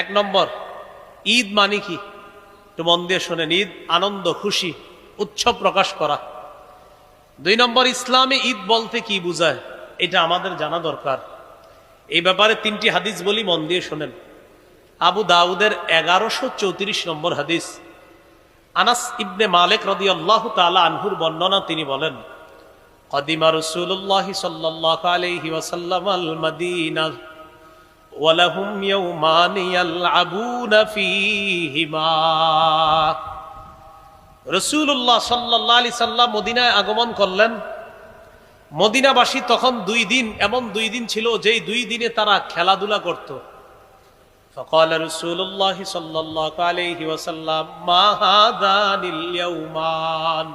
এক নম্বর, ঈদ মানে কি? একটু মন দিয়ে শোনেন, ঈদ আনন্দ, খুশি, উৎসব প্রকাশ করা। দুই নম্বর, ইসলামে ঈদ বলতে কি বুঝায়? এটা আমাদের জানা দরকার। এই ব্যাপারে তিনটি হাদিস বলি, মন দিয়ে শোনেন। আবু দাউদের এগারোশো চৌত্রিশ নম্বর হাদিস। আনাস ইবনে মালিক রদি আল্লাহ তালা আনহুর বর্ণনা তিনি বলেন, কদিমা রসুল্লাহ সাল্লাহ আলহি ওয়াসাল্লাম আল মদিনা ওয়ালাহুম ইয়াউমান ইয়ালআবুনা ফীহিমা রসুল্লাহ সাল্লাহ আলি সাল্লাম মদিনায় আগমন করলেন মদিনাবাসী তখন দুই দিন এমন দুই দিন ছিল যেই দুই দিনে তারা খেলাধুলা করত فقال رسول الله صلى الله عليه وسلم ما هذان اليومان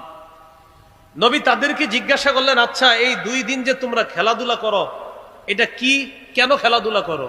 নবী তাদেরকে জিজ্ঞাসা করলেন আচ্ছা এই দুই দিন যে তোমরা খেলাধুলা করো এটা কি কেন খেলাধুলা করো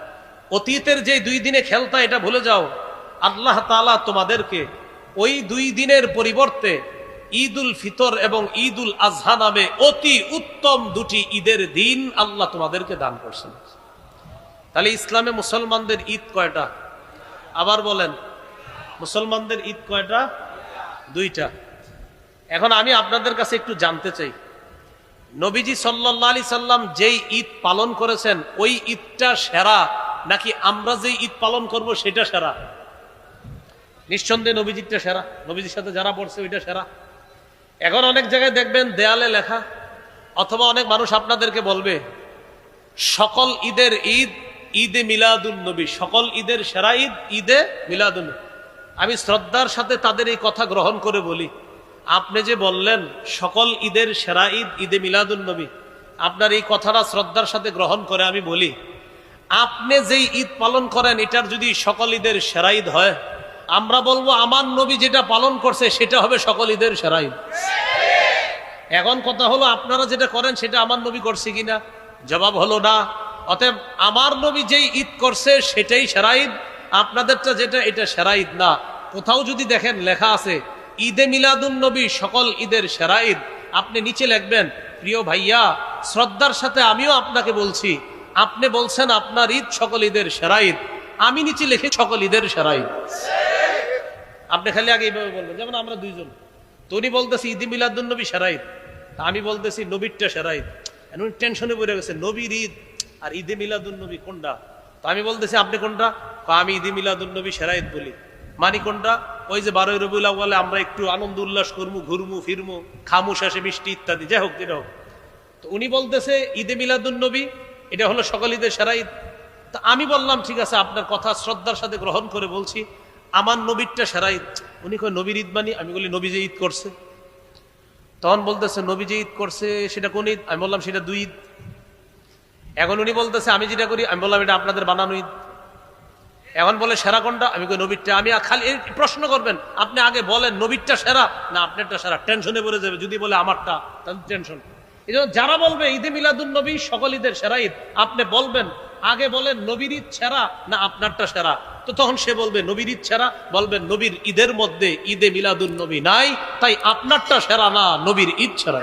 অতীতের যে দুই দিনে খেলতা, এটা ভুলে যাও। আল্লাহ তালা তোমাদেরকে ওই দুই দিনের পরিবর্তে ঈদ উল ফিতর এবং ঈদ উল আজহা নামে অতি উত্তম দুটি ঈদের দিন আল্লাহ তোমাদেরকে দান করছেন। তাহলে ইসলামে মুসলমানদের ঈদ কয়টা? আবার বলেন, মুসলমানদের ঈদ কয়টা? দুইটা। এখন আমি আপনাদের কাছে একটু জানতে চাই। নবীজি সাল্লাহ আলি সাল্লাম যেই ঈদ পালন করেছেন, ওই ঈদটা সেরা নাকি আমরা যে ঈদ পালন করব সেটা সেরা? নিঃসন্দেহে নবীজিটা সেরা। নবীজির সাথে যারা পড়ছে ওইটা সেরা। এখন অনেক জায়গায় দেখবেন দেয়ালে লেখা, অথবা অনেক মানুষ আপনাদেরকে বলবে, সকল ঈদের ঈদ, ঈদে মিলাদুল নবী, সকল ঈদের সেরা ঈদ, ঈদে মিলাদুল আমি শ্রদ্ধার সাথে তাদের এই কথা গ্রহণ করে বলি, আপনি যে বললেন সকল ঈদের সেরা ঈদ, ঈদে মিলাদুল নবী, আপনার এই কথাটা শ্রদ্ধার সাথে গ্রহণ করে আমি বলি আপনি যেই ঈদ পালন করেন, এটার যদি সকল ঈদের সেরা ঈদ হয়, আমরা বলব আমার নবী যেটা পালন করছে, সেটা হবে সকল ঈদের সেরা ঈদ। এখন কথা হলো, আপনারা যেটা করেন, সেটা আমার নবী করছে কিনা? জবাব হলো না। অতএব আমার নবী যেই ঈদ করছে, সেটাই সেরা ঈদ। আপনাদেরটা যেটা, এটা সেরা ঈদ না। কোথাও যদি দেখেন, লেখা আছে, ঈদে মিলাদুন নবী সকল ঈদের সেরা ঈদ। আপনি নিচে লিখবেন, প্রিয় ভাইয়া, শ্রদ্ধার সাথে আমিও আপনাকে বলছি আপনি বলছেন আপনার ঈদ সকল ঈদের সেরা ঈদ। আমি নিচে লিখে সকল ঈদের সেরা ঈদ। আপনি খালি আগে এইভাবে বলবেন, যেমন আমরা দুইজন। তো উনি বলতেছি ঈদ মিলাদুন নবী সেরা ঈদ। আমি বলতেছি, নবীরটা সেরা ঈদ। এখন উনি টেনশনে পড়ে গেছে, নবীর ঈদ আর ঈদে মিলাদুন নবী কোনটা? তো আমি বলতেছি, আপনি কোনটা? আমি ঈদে মিলাদুন নবী সেরা ঈদ বলি। মানি কোনটা? ওই যে বারোই রবিউল বলে আমরা একটু আনন্দ উল্লাস করব ঘুরমু, ফিরমু খামু শেষে মিষ্টি ইত্যাদি, যাই হোক, যেটা হোক। তো উনি বলতেছে ঈদে মিলাদুন নবী এটা হলো সকল ঈদের সেরা ঈদ। তা আমি বললাম, ঠিক আছে, আপনার কথা শ্রদ্ধার সাথে গ্রহণ করে বলছি, আমার নবীরটা সেরা ঈদ। উনি কয়, নবীর ঈদ মানি? আমি বলি, নবী যে ঈদ করছে। তখন বলতেছে, নবী যে ঈদ করছে, সেটা কোন ঈদ? আমি বললাম, সেটা দুই ঈদ। এখন উনি বলতেছে, আমি যেটা করি, আমি বললাম, এটা আপনাদের বানানো ঈদ। এখন বলে, সেরা কোনটা? আমি কই, নবীরটা। আমি খালি প্রশ্ন করবেন, আপনি আগে বলেন, নবীরটা সেরা? না, আপনারটা সেরা। টেনশনে পড়ে যাবে, যদি বলে, আমারটা, তাহলে টেনশন। এই যারা বলবে ঈদে মিলাদুল নবী, সকল ঈদের সেরা ঈদ। আপনি বলবেন, আগে বলেন নবীর ঈদ সেরা না আপনারটা সেরা? তো তখন সে বলবে, নবীর ঈদ সেরা। বলবেন, নবীর ঈদের মধ্যে ঈদে মিলাদুন নবী নাই, তাই আপনারটা সেরা না নবীর ঈদ সেরা।